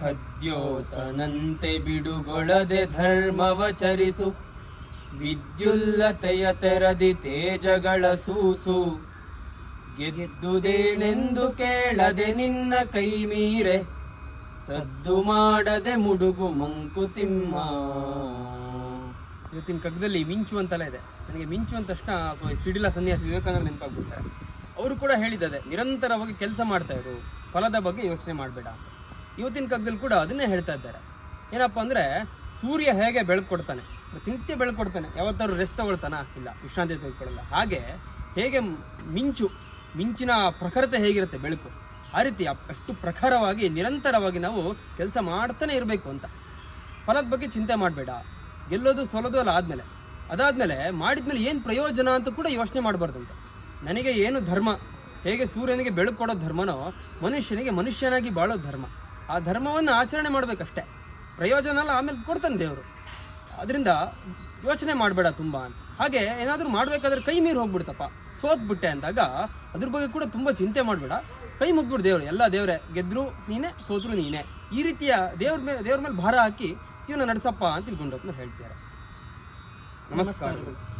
ಖದ್ಯೋತನಂತೆ ಬಿಡುಗೊಳದೆ ಧರ್ಮವಚರಿಸು ವಿದ್ಯುಲ್ಲತೆಯ ತೆರದಿ ತೇಜಗಳ ಸೂಸು. ಗೆದ್ದುದೇನೆಂದು ಕೇಳದೆ ನಿನ್ನ ಕೈ ಮೀರೆ. ಸದ್ದು ಮಾಡದೆ ಮುಡುಗು ಮಂಕುತಿಮ್ಮ ಇವತ್ತಿನ ಕಗ್ಗದಲ್ಲಿ ಮಿಂಚು ಇದೆ. ನನಗೆ ಮಿಂಚು ಅಂದ ತಕ್ಷಣ ಸಿಡಿಲ ಸನ್ಯಾಸಿ ವಿವೇಕಾನಂದ ನೆನಪಾಗ್ಬಿಡ್ತಾರೆ. ಅವರು ಕೂಡ ಹೇಳಿದ್ದಾರೆ ನಿರಂತರವಾಗಿ ಕೆಲಸ ಮಾಡ್ತಾ ಇರು. ಫಲದ ಬಗ್ಗೆ ಯೋಚನೆ ಮಾಡಬೇಡ ಅಂತ. ಇವತ್ತಿನ ಕಾಲದಲ್ಲಿ ಕೂಡ ಅದನ್ನೇ ಹೇಳ್ತಾ ಇದ್ದಾರೆ. ಏನಪ್ಪ ಅಂದರೆ, ಸೂರ್ಯ ಹೇಗೆ ಬೆಳಕು ಕೊಡ್ತಾನೆ? ನಿತ್ಯ ಬೆಳಕು ಕೊಡ್ತಾನೆ. ಯಾವತ್ತಾದ್ರು ರೆಸ್ಟ್ ತಗೊಳ್ತಾನ? ಇಲ್ಲ. ವಿಶ್ರಾಂತಿ ತೆಗೆದುಕೊಳ್ಳಲ್ಲ. ಹಾಗೆ ಹೇಗೆ ಮಿಂಚು, ಮಿಂಚಿನ ಪ್ರಖರತೆ ಹೇಗಿರುತ್ತೆ ಬೆಳಕು? ಆ ರೀತಿ ಅಷ್ಟು ಪ್ರಖರವಾಗಿ, ನಿರಂತರವಾಗಿ ನಾವು ಕೆಲಸ ಮಾಡ್ತಾನೆ ಇರಬೇಕು ಅಂತ. ಫಲದ ಬಗ್ಗೆ ಚಿಂತೆ ಮಾಡಬೇಡ. ಗೆಲ್ಲೋದು, ಸೋಲೋದು ಅಲ್ಲ ಆದಮೇಲೆ. ಅದಾದಮೇಲೆ ಮಾಡಿದ್ಮೇಲೆ ಏನು ಪ್ರಯೋಜನ ಅಂತ ಕೂಡ ಯೋಚನೆ ಮಾಡಬಾರ್ದಂತೆ ನನಗೆ ಏನು ಧರ್ಮ, ಹೇಗೆ ಸೂರ್ಯನಿಗೆ ಬೆಳಕು ಕೊಡೋ ಧರ್ಮನೋ, ಮನುಷ್ಯನಿಗೆ ಮನುಷ್ಯನಾಗಿ ಬಾಳೋ ಧರ್ಮ. ಆ ಧರ್ಮವನ್ನು ಆಚರಣೆ ಮಾಡಬೇಕಷ್ಟೇ. ಪ್ರಯೋಜನ ಎಲ್ಲ ಆಮೇಲೆ ಕೊಡ್ತಾನೆ ದೇವರು. ಅದರಿಂದ ಯೋಚನೆ ಮಾಡಬೇಡ ತುಂಬ ಅಂತ. ಹಾಗೆ ಏನಾದರೂ ಮಾಡಬೇಕಾದ್ರೆ ಕೈ ಮೀರಿ ಹೋಗ್ಬಿಡ್ತಪ್ಪ. ಸೋತ್ಬಿಟ್ಟೆ ಅಂದಾಗ ಅದ್ರ ಬಗ್ಗೆ ಕೂಡ ತುಂಬ ಚಿಂತೆ ಮಾಡಬೇಡ. ಕೈ ಮುಗ್ಬಿಡು ದೇವರು, ಎಲ್ಲ ದೇವರೇ. ಗೆದ್ರು ನೀನೇ, ಸೋತರು ನೀನೇ. ಈ ರೀತಿಯ ದೇವ್ರ ಮೇಲೆ ದೇವ್ರ ಮೇಲೆ ಭಾರ ಹಾಕಿ ಜೀವನ ನಡೆಸಪ್ಪ ಅಂತ ಗುಂಡಪ್ಪನ ಹೇಳ್ತಾರೆ ನಮಸ್ಕಾರಗಳು.